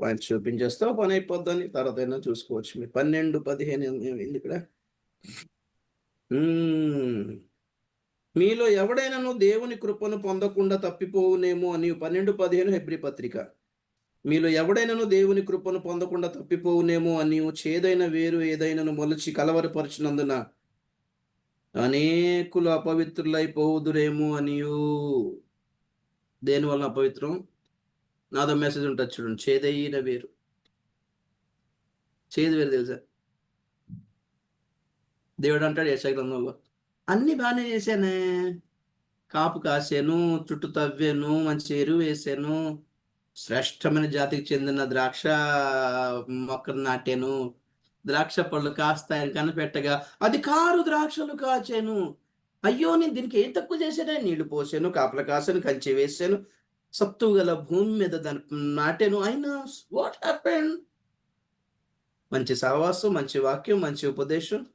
Point చూపించేస్తే పని అయిపోద్దని తర్వాత అయినా చూసుకోవచ్చు. మీరు పన్నెండు పదిహేను ఏమైంది ఇక్కడ? మీలో ఎవడైనాను దేవుని కృపను పొందకుండా తప్పిపోవునేమో అని పన్నెండు పదిహేను హెబ్రి పత్రిక. మీలో ఎవడైనాను దేవుని కృపను పొందకుండా తప్పిపోవునేమో అని చేదైన వేరు ఏదైనాను మొలచి కలవరపరిచినందున అనేకులు అపవిత్రులైపోవుదురేమో అనియు. దేనివల్ల అపవిత్రం? నాదో మెసేజ్ ఉంటుంది చూడండి చేదైన వేరు. చేదు వేరు తెలుసా? దేవుడు అంటాడు యశగ్రంథంలో అన్ని బాగానే చేశానే. కాపు కాసాను చుట్టూ తవ్వాను మంచి ఎరువు వేసాను. శ్రేష్టమైన జాతికి చెందిన ద్రాక్ష మొక్కలు నాటాను. ద్రాక్ష పళ్ళు కాస్తాయని కనిపెట్టగా అది కారు ద్రాక్షలు కాచాను. అయ్యో నేను దీనికి ఏం తక్కువ చేశానే? నీళ్ళు పోసాను కాపలు కాసాను కంచి వేసాను. సత్తు గల భూమి మీద దాని నాటాను. అయినా వాట్ హ్యాపెన్ మంచి సహవాసం మంచి వాక్యం మంచి ఉపదేశం.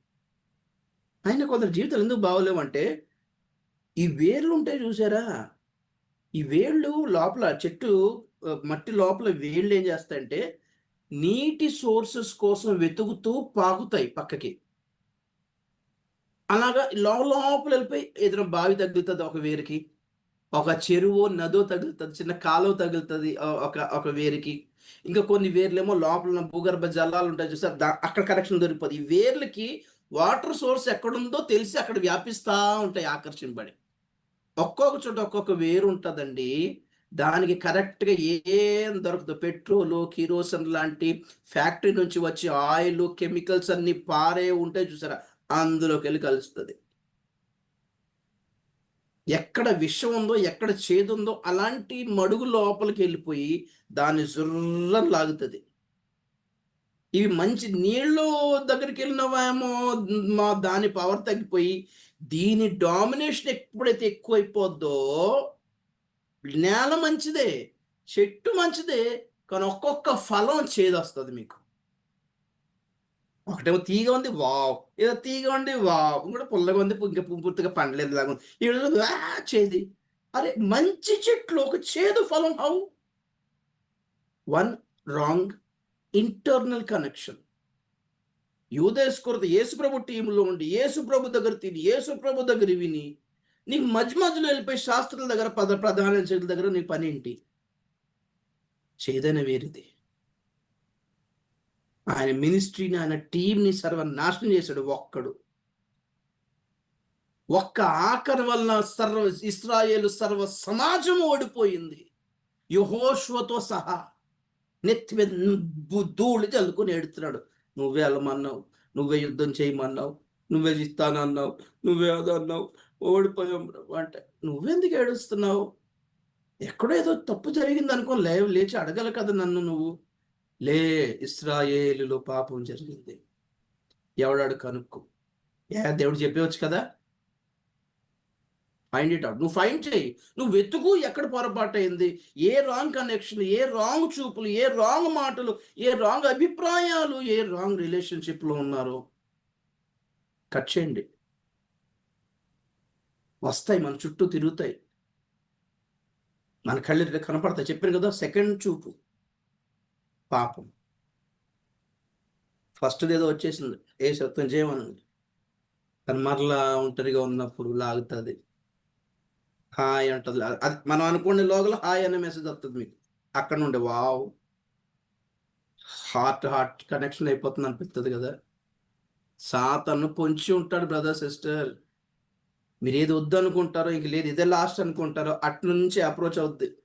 అయినా కొందరు జీవితాలు ఎందుకు బాగోలేవంటే ఈ వేర్లు ఉంటాయి చూసారా? ఈ వేళ్ళు లోపల చెట్టు మట్టి లోపల వేళ్ళు ఏం చేస్తాయంటే నీటి సోర్సెస్ కోసం వెతుకుతూ పాకుతాయి పక్కకి. అలాగా లో- లోపల వెళ్ళిపోయి ఏదైనా బావి తగ్గుతుంది ఒక వేరుకి. ఒక చెరువు నదో తగులుతుంది చిన్న కాలువ తగులుతుంది ఒక ఒక వేరుకి. ఇంకా కొన్ని వేర్లేమో లోపల ఉన్న భూగర్భ జలాలు ఉంటాయి చూసారు? దా అక్కడ కనెక్షన్ దొరికిపోతుంది ఈ వేర్లకి వాటర్ సోర్స్ ఎక్కడుందో తెలిసి అక్కడ వ్యాపిస్తూ ఉంటాయి ఆకర్షింపబడి. ఒక్కొక్క చోట ఒక్కొక్క వేరు ఉంటుందండి. దానికి కరెక్ట్గా ఏం దొరకదు. పెట్రోలు కిరోసన్ లాంటి ఫ్యాక్టరీ నుంచి వచ్చే ఆయిల్ కెమికల్స్ అన్ని పారే ఉంటాయి చూసారా? అందులోకి వెళ్ళి కలుస్తుంది. ఎక్కడ విషం ఉందో ఎక్కడ చేదు ఉందో అలాంటి మడుగు లోపలికి వెళ్ళిపోయి దాన్ని జుర్రం లాగుతుంది. ఇవి మంచి నీళ్ళు దగ్గరికి వెళ్ళినవేమో మా దాని పవర్ తగ్గిపోయి దీని డామినేషన్ ఎప్పుడైతే ఎక్కువైపోద్దో నేల మంచిదే చెట్టు మంచిదే కానీ ఒక్కొక్క ఫలం చేదొస్తుంది మీకు. ఒకటేమో తీగ ఉంది వావ్. ఏదో తీగ ఉంది వావ్. ఇంకోటి పుల్లగా ఉంది ఇంకా పూర్తిగా పండలేదు లాగా ఉంది ఈరోజు చేది. అరే మంచి చెట్లు ఒక చేదు ఫలం. How? One wrong internal connection. యూదేశ్వరత యేసుప్రభు టీంలో ఉండి యేసుప్రభు దగ్గర తిని యేసుప్రభు దగ్గర విని నీకు మధ్య మధ్యలో వెళ్ళిపోయి శాస్త్రుల దగ్గర పద ప్రధాన చెట్ల దగ్గర నీ పని ఏంటి? చేదైన వేరేది. ఆయన మినిస్ట్రీని ఆయన టీంని సర్వనాశనం చేశాడు ఒక్కడు. ఒక్క ఆఖరి వలన సర్వ ఇస్రాయేల్ సర్వ సమాజం ఓడిపోయింది. యహోష్వతో సహా నెత్తి మీద ధూళి చల్లుకొని ఎడుతున్నాడు నువ్వే వెళ్ళమన్నావు నువ్వే యుద్ధం చేయమన్నావు నువ్వే ఇస్తానన్నావు నువ్వే అదన్నావు ఓడిపోయాం అంటే నువ్వెందుకు ఏడుస్తున్నావు? ఎక్కడో ఏదో తప్పు జరిగింది అనుకో లేవు లేచి అడగల కదా నన్ను నువ్వు. లే ఇస్రాయేలులో పాపం జరిగింది. ఎవడాడు కనుక్కో? ఏ దేవుడు చెప్పవచ్చు కదా? ఫైండ్ ఇట్ అవుట్ నువ్వు ఫైండ్ చేయి. నువ్వు వెతుకు ఎక్కడ పొరపాటు అయింది ఏ రాంగ్ కనెక్షన్ ఏ రాంగ్ చూపులు ఏ రాంగ్ మాటలు ఏ రాంగ్ అభిప్రాయాలు ఏ రాంగ్ రిలేషన్షిప్లో ఉన్నారో కట్ చేయండి. వస్తాయి మన చుట్టూ తిరుగుతాయి. మన కళ్ళు కనపడతాయి. చెప్పాను కదా సెకండ్ చూపు. పాపం. ఫస్ట్ ఏదో వచ్చేసింది. ఏ సత్వం చేయమనండి. కానీ మరలా ఒంటరిగా ఉన్నప్పుడు లాగుతుంది. హాయ్ అంటది. అది మనం అనుకునే లోగల హాయ్ అనే మెసేజ్ వస్తుంది మీకు. అక్కడ నుండి వావ్. హార్ట్ హార్ట్ కనెక్షన్ అయిపోతుంది అనిపిస్తుంది కదా. సాతను పొంచి ఉంటాడు బ్రదర్ సిస్టర్. మీరు ఏది వద్దు అనుకుంటారో ఇంక లేదు ఇదే లాస్ట్ అనుకుంటారో అటు నుంచి అప్రోచ్ అవుద్ది.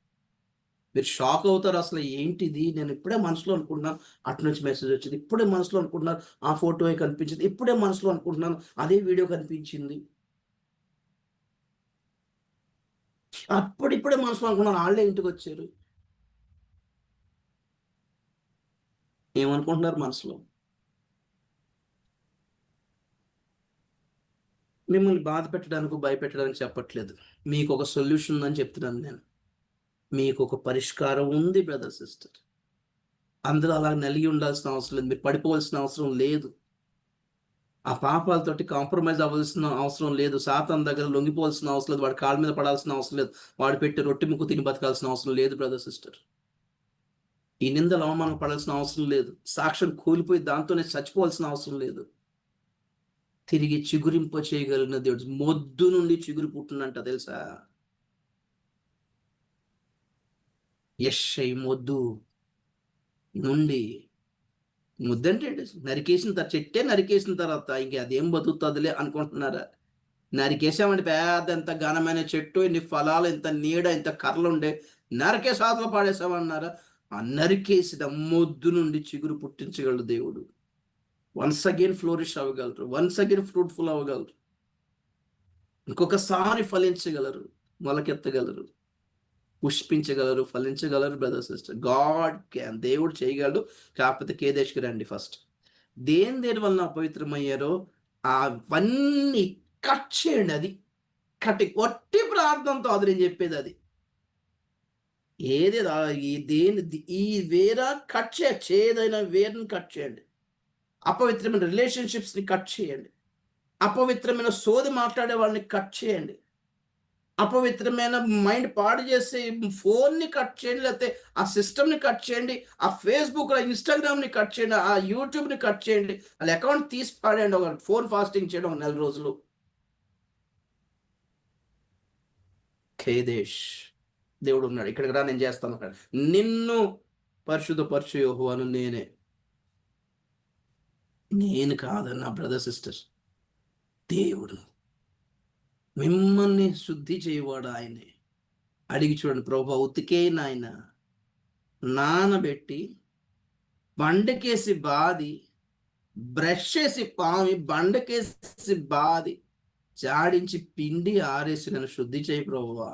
మీరు షాక్ అవుతారు అసలు ఏంటిది? నేను ఇప్పుడే మనసులో అనుకుంటున్నాను. అటు నుంచి మెసేజ్ వచ్చింది. ఇప్పుడే మనసులో అనుకుంటున్నాను. ఆ ఫోటో కనిపించింది. ఇప్పుడే మనసులో అనుకుంటున్నాను. అదే వీడియో కనిపించింది. అప్పుడిప్పుడే మనసులో అనుకున్నాను. వాళ్ళే ఇంటికి వచ్చారు. ఏమనుకుంటున్నారు మనసులో? మిమ్మల్ని బాధ పెట్టడానికి భయపెట్టడానికి చెప్పట్లేదు. మీకు ఒక సొల్యూషన్ ఉందని చెప్తున్నాను నేను. మీకు ఒక పరిష్కారం ఉంది బ్రదర్ సిస్టర్ అందరూ అలా నలిగి ఉండాల్సిన అవసరం లేదు. మీరు పడిపోవాల్సిన అవసరం లేదు. ఆ పాపాలతోటి కాంప్రమైజ్ అవ్వాల్సిన అవసరం లేదు. సాతాన్ దగ్గర లొంగిపోవాల్సిన అవసరం లేదు. వాడి కాళ్ళ మీద పడాల్సిన అవసరం లేదు. వాడు పెట్టి రొట్టె ముక్కు తిని బతకాల్సిన అవసరం లేదు బ్రదర్ సిస్టర్ ఈ నిందలు అవమానం పడాల్సిన అవసరం లేదు. సాక్ష్యం కూలిపోయి దాంతోనే చచ్చిపోవాల్సిన అవసరం లేదు. తిరిగి చిగురింప చేయగలిగిన దేవుడు. మొద్దు నుండి చిగురు పుట్టినంట తెలుసా? యశ్ఐ మొద్దు నుండి ముద్దంటే నరికేసిన తర్వాత చెట్టే నరికేసిన తర్వాత ఇంక అదేం బతుకుతుందిలే అనుకుంటున్నారా? నరికేసామంటే పెద్ద ఎంత ఘనమైన చెట్టు ఇన్ని ఫలాలు ఇంత నీడ ఇంత కర్రలు ఉండే నరికే సాతలు పాడేసామన్నారా ఆ నరికేసిన మొద్దు నుండి చిగురు పుట్టించగలడు దేవుడు. వన్స్ అగైన్ ఫ్లోరిష్ అవ్వగలరు. వన్స్ అగైన్ ఫ్రూట్ఫుల్ అవ్వగలరు. ఇంకొకసారి ఫలించగలరు. మొలకెత్తగలరు. పుష్పించగలరు ఫలించగలరు బ్రదర్ సిస్టర్ గాడ్ క్యాన్ దేవుడు చేయగలడు. కాకపోతే కేదేశ్కి రండి ఫస్ట్ దేని దేని వలన అపవిత్రమయ్యారో అవన్నీ కట్ చేయండి అది. కట్టి ఒట్టి ప్రార్థనతో అది నేను చెప్పేది అది. ఏది ఈ దేని ఈ వేర కట్ చే ఏదైనా వేరుని కట్ చేయండి. అపవిత్రమైన రిలేషన్షిప్స్ని కట్ చేయండి. అపవిత్రమైన సోది మాట్లాడే వాళ్ళని కట్ చేయండి. అపవిత్రమైన మైండ్ పాడు చేసి ఫోన్ని కట్ చేయండి లేకపోతే ఆ సిస్టమ్ని కట్ చేయండి ఆ ఫేస్బుక్ ఇన్స్టాగ్రామ్ని కట్ చేయండి ఆ యూట్యూబ్ని కట్ చేయండి వాళ్ళ అకౌంట్ తీసి పాడేయండి ఒక ఫోన్ ఫాస్టింగ్ చేయడం ఒక నెల రోజులు. ఖేదేశ్ దేవుడు ఉన్నాడు. ఇక్కడికి రా నేను చేస్తాను నిన్ను నిన్ను పరిశుద్ధపరచు యెహోవాను నేనే. నేను కాదన్న బ్రదర్ సిస్టర్. దేవుడు. మిమ్మల్ని శుద్ధి చేయవాడు ఆయనే. అడిగి చూడండి ప్రభా ఉతికే నాయన నానబెట్టి బండకేసి బాది బ్రష్ చేసి పామి బండకేసి బాది జాడించి పిండి ఆరేసి నన్ను శుద్ధి చేయి ప్రభువా.